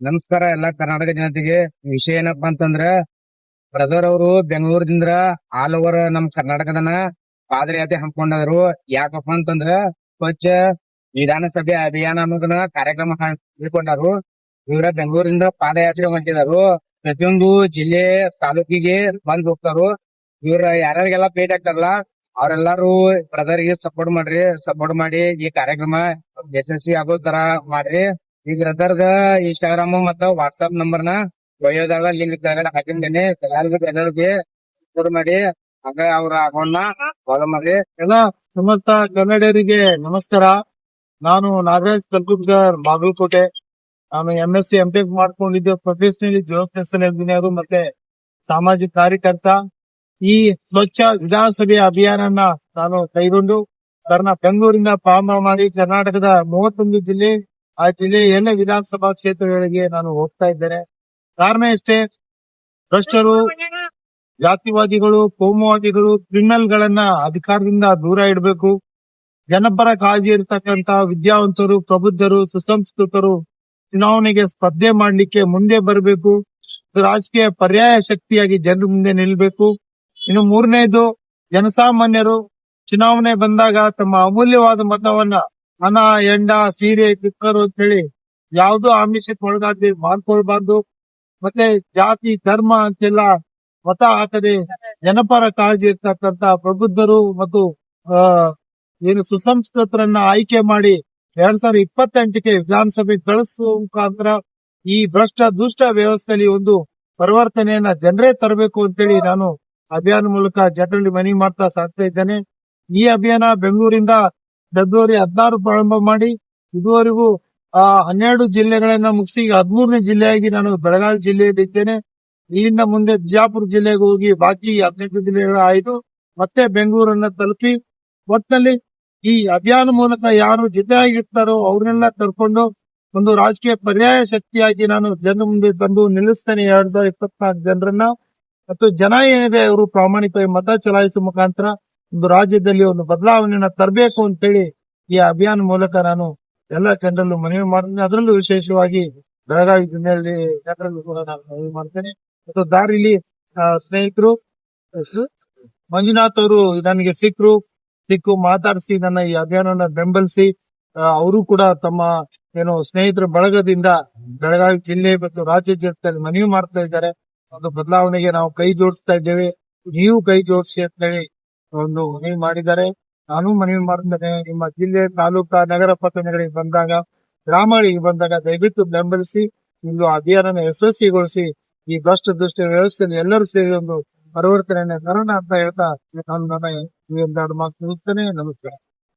ನಮಸ್ಕಾರ ಎಲ್ಲಾ ಕರ್ನಾಟಕ ಜನತೆಗೆ. ವಿಷಯ ಏನಪ್ಪಾ ಅಂತಂದ್ರ ಬ್ರದರ್ ಅವರು ಬೆಂಗಳೂರಿಂದ ಆಲ್ ಓವರ್ ನಮ್ ಕರ್ನಾಟಕದನ ಪಾದಯಾತ್ರೆ ಹಮ್ಮಿಕೊಂಡರು ಯಾಕಪ್ಪ ಅಂತಂದ್ರ, ಸ್ವಚ್ಛ ವಿಧಾನಸಭೆ ಅಭಿಯಾನ ಅನ್ನೋದನ್ನ ಕಾರ್ಯಕ್ರಮ ಹಮ್ಮಿಕೊಂಡರು. ಇವರ ಬೆಂಗಳೂರಿಂದ ಪಾದಯಾತ್ರೆ ಹೊಂಟಿದರು. ಪ್ರತಿಯೊಂದು ಜಿಲ್ಲೆ, ತಾಲೂಕಿಗೆ ಬಂದ್ ಹೋಗ್ತಾರು. ಇವ್ರ ಯಾರ್ಯಾರಿಗೆಲ್ಲ ಭೇಟಿ ಆಗ್ತಾರಲ್ಲ, ಅವ್ರೆಲ್ಲಾರು ಬ್ರದರ್ಗೆ ಸಪೋರ್ಟ್ ಮಾಡ್ರಿ ಸಪೋರ್ಟ್ ಮಾಡಿ ಈ ಕಾರ್ಯಕ್ರಮ ಯಶಸ್ವಿ ಆಗೋ ತರ ಮಾಡ್ರಿ. ಈ ಬ್ರದರ್ಗ ಇನ್ಸ್ಟಾಗ್ರಾಮ್ ಮತ್ತ ನಂಬರ್ನ ಬಯೋದಾಗ ಲಿಂಕ್ ಹಾಕಿದ್ದೇನೆ ಎಲ್ಲರಿಗೂ ಎಲ್ಲರಿಗೆ ಸಪೋರ್ಟ್ ಮಾಡಿ ಹಾಗೆ ಅವ್ರ ಅಕೌಂಟ್ನ ಫಾಲೋ ಮಾಡಿ. ಎಲ್ಲ ಸಮಸ್ತ ಕನ್ನಡಿಗರಿಗೆ ನಮಸ್ಕಾರ. ನಾನು ನಾಗರಾಜ್ ಕಲ್ಕುಟ್ಕರ್ ಬಾಗಲಕೋಟೆ. ನಾನು M S C M tech ಮಾಡ್ಕೊಂಡಿದ್ದೆ. ಪ್ರೊಫೆಷನಲಿ ಜೋಸ್ ಇಂಜಿನಿಯರ್ ಮತ್ತೆ ಸಾಮಾಜಿಕ ಕಾರ್ಯಕರ್ತ. ಈ ಸ್ವಚ್ಛ ವಿಧಾನಸಭೆ ಅಭಿಯಾನನ ನಾನು ಕೈಗೊಂಡು, ಕರ್ನಾ ಬೆಂಗಳೂರಿಂದ ಪ್ರಾರಂಭ ಮಾಡಿ ಕರ್ನಾಟಕದ ಮೂವತ್ತೊಂದು ಜಿಲ್ಲೆ ಆ ಜಿಲ್ಲೆಯ ಎಲ್ಲ ವಿಧಾನಸಭಾ ಕ್ಷೇತ್ರಗಳಿಗೆ ನಾನು ಹೋಗ್ತಾ ಇದ್ದೇನೆ. ಕಾರಣ ಇಷ್ಟೇ ಭ್ರಷ್ಟರು, ಜಾತಿವಾದಿಗಳು, ಕೋಮುವಾದಿಗಳು ಕ್ರಿಮಿನಲ್ ಗಳನ್ನ ಅಧಿಕಾರದಿಂದ ದೂರ ಇಡಬೇಕು. ಜನಪರ ಕಾಳಜಿ ಇರತಕ್ಕಂತ ವಿದ್ಯಾವಂತರು, ಪ್ರಬುದ್ಧರು, ಸುಸಂಸ್ಕೃತರು ಚುನಾವಣೆಗೆ ಸ್ಪರ್ಧೆ ಮಾಡಲಿಕ್ಕೆ ಮುಂದೆ ಬರಬೇಕು. ರಾಜಕೀಯ ಪರ್ಯಾಯ ಶಕ್ತಿಯಾಗಿ ಜನರ ಮುಂದೆ ನಿಲ್ಬೇಕು. ಇನ್ನು ಮೂರನೇದು, ಜನಸಾಮಾನ್ಯರು ಚುನಾವಣೆ ಬಂದಾಗ ತಮ್ಮ ಅಮೂಲ್ಯವಾದ ಮತವನ್ನ ಹಣ ಎಂಡ ಸೀರೆ ಕುಕ್ಕರು ಅಂತ ಹೇಳಿ ಯಾವ್ದು ಆಮಿಷಕ್ಕೆ ಒಳಗಾಗ್ಲಿ ಮಾಡ್ಕೊಳ್ಬಾರ್ದು ಮತ್ತೆ ಜಾತಿ, ಧರ್ಮ ಅಂತೆಲ್ಲ ಮತ ಹಾಕದೆ ಜನಪರ ಕಾಳಜಿ ಇರ್ತಕ್ಕಂತ ಪ್ರಬುದ್ಧರು ಮತ್ತು ಏನು ಸುಸಂಸ್ಕೃತರನ್ನ ಆಯ್ಕೆ ಮಾಡಿ ಎರಡ್ ಸಾವಿರದ ಇಪ್ಪತ್ತೆಂಟಕ್ಕೆ ವಿಧಾನಸಭೆ ಕಳಿಸುವ ಮುಖಾಂತರ ಈ ಭ್ರಷ್ಟ, ದುಷ್ಟ ವ್ಯವಸ್ಥೆಯಲ್ಲಿ ಒಂದು ಪರಿವರ್ತನೆಯನ್ನ ಜನರೇ ತರಬೇಕು ಅಂತೇಳಿ ನಾನು ಅಭಿಯಾನ ಮೂಲಕ ಜನರಲ್ಲಿ ಮನವಿ ಮಾಡ್ತಾ ಸಾಕ್ತಾ ಇದ್ದೇನೆ. ಈ ಅಭಿಯಾನ ಬೆಂಗಳೂರಿಂದ ಫೆಬ್ರವರಿ ಹದಿನಾರು ಪ್ರಾರಂಭ ಮಾಡಿ ಇದುವರೆಗೂ, ಆ, ಹನ್ನೆರಡು ಜಿಲ್ಲೆಗಳನ್ನ ಮುಗಿಸಿ ಹದಿಮೂರನೇ ಜಿಲ್ಲೆಯಾಗಿ ನಾನು ಬೆಳಗಾವಿ ಜಿಲ್ಲೆಯಲ್ಲಿ ಇದ್ದೇನೆ. ಇಲ್ಲಿಂದ ಮುಂದೆ ಬಿಜಾಪುರ ಜಿಲ್ಲೆಗೆ ಹೋಗಿ ಬಾಕಿ ಹದಿನೈದು ಜಿಲ್ಲೆಗಳು ಆಯಿತು. ಮತ್ತೆ ಬೆಂಗಳೂರನ್ನ ತಲುಪಿ ಒಟ್ಟಿನಲ್ಲಿ ಈ ಅಭಿಯಾನ ಮೂಲಕ ಯಾರು ಜೊತೆಯಾಗಿರ್ತಾರೋ ಅವ್ರನ್ನೆಲ್ಲ ಕರ್ಕೊಂಡು ಒಂದು ರಾಜಕೀಯ ಪರ್ಯಾಯ ಶಕ್ತಿಯಾಗಿ ನಾನು ಜನ ಮುಂದೆ ತಂದು ನಿಲ್ಲಿಸ್ತೇನೆ ಎರಡ್ ಸಾವಿರದ ಇಪ್ಪತ್ನಾಲ್ಕು ಜನರನ್ನ. ಮತ್ತು ಜನ ಏನಿದೆ ಅವರು ಪ್ರಾಮಾಣಿಕವಾಗಿ ಮತ ಚಲಾಯಿಸುವ ಮುಖಾಂತರ ಒಂದು ರಾಜ್ಯದಲ್ಲಿ ಒಂದು ಬದಲಾವಣೆಯನ್ನ ತರಬೇಕು ಅಂತೇಳಿ ಈ ಅಭಿಯಾನ ಮೂಲಕ ನಾನು ಎಲ್ಲ ಜನರಲ್ಲೂ ಮನವಿ ಮಾಡ್ತೇನೆ. ಅದರಲ್ಲೂ ವಿಶೇಷವಾಗಿ ಬೆಳಗಾವಿ ಜಿಲ್ಲೆಯಲ್ಲಿ ಜನರಲ್ಲೂ ಕೂಡ ನಾನು ಮನವಿ ಮಾಡ್ತೇನೆ. ಮತ್ತು ದಾರಿಲಿ ಸ್ನೇಹಿತರು ಮಂಜುನಾಥ್ ಅವರು ನನಗೆ ಸಿಕ್ಕರು, ಸಿಕ್ಕು ಮಾತಾಡಿಸಿ ನನ್ನ ಈ ಅಭಿಯಾನವನ್ನ ಬೆಂಬಲಿಸಿ ಅವರು ಕೂಡ ತಮ್ಮ, ಏನು, ಸ್ನೇಹಿತರ ಬಳಗದಿಂದ ಬೆಳಗಾವಿ ಜಿಲ್ಲೆ ಮತ್ತು ರಾಜ್ಯ ಜನತೆಯಲ್ಲಿ ಮನವಿ ಮಾಡ್ತಾ ಇದ್ದಾರೆ. ಒಂದು ಬದಲಾವಣೆಗೆ ನಾವು ಕೈ ಜೋಡಿಸ್ತಾ ಇದ್ದೇವೆ. ನೀವು ಕೈ ಜೋಡಿಸಿ ಅಂತ ಹೇಳಿ ಒಂದು ಮನವಿ ಮಾಡಿದ್ದಾರೆ. ನಾನು ಮನವಿ ಮಾಡ್ತೇನೆ ನಿಮ್ಮ ಜಿಲ್ಲೆ ತಾಲೂಕಾ ನಗರ ಪಟ್ಟಣಗಳಿಗೆ ಬಂದಾಗ, ಗ್ರಾಮಗಳಿಗೆ ಬಂದಾಗ ದಯವಿಟ್ಟು ಬೆಂಬಲಿಸಿ, ಇಂದು ಅಭಿಯಾನ ಯಶಸ್ವಿಗೊಳಿಸಿ, ಈ ಭ್ರಷ್ಟ ದೃಷ್ಟಿ ವ್ಯವಸ್ಥೆಯಲ್ಲಿ ಎಲ್ಲರೂ ಸೇರಿ ಒಂದು ಪರಿವರ್ತನೆಯನ್ನ ತರೋಣ ಅಂತ ಹೇಳ್ತಾ ನಾನು ನನ್ನ ಈ ಒಂದೆರಡು ಮಾತು ನಮಸ್ಕಾರ.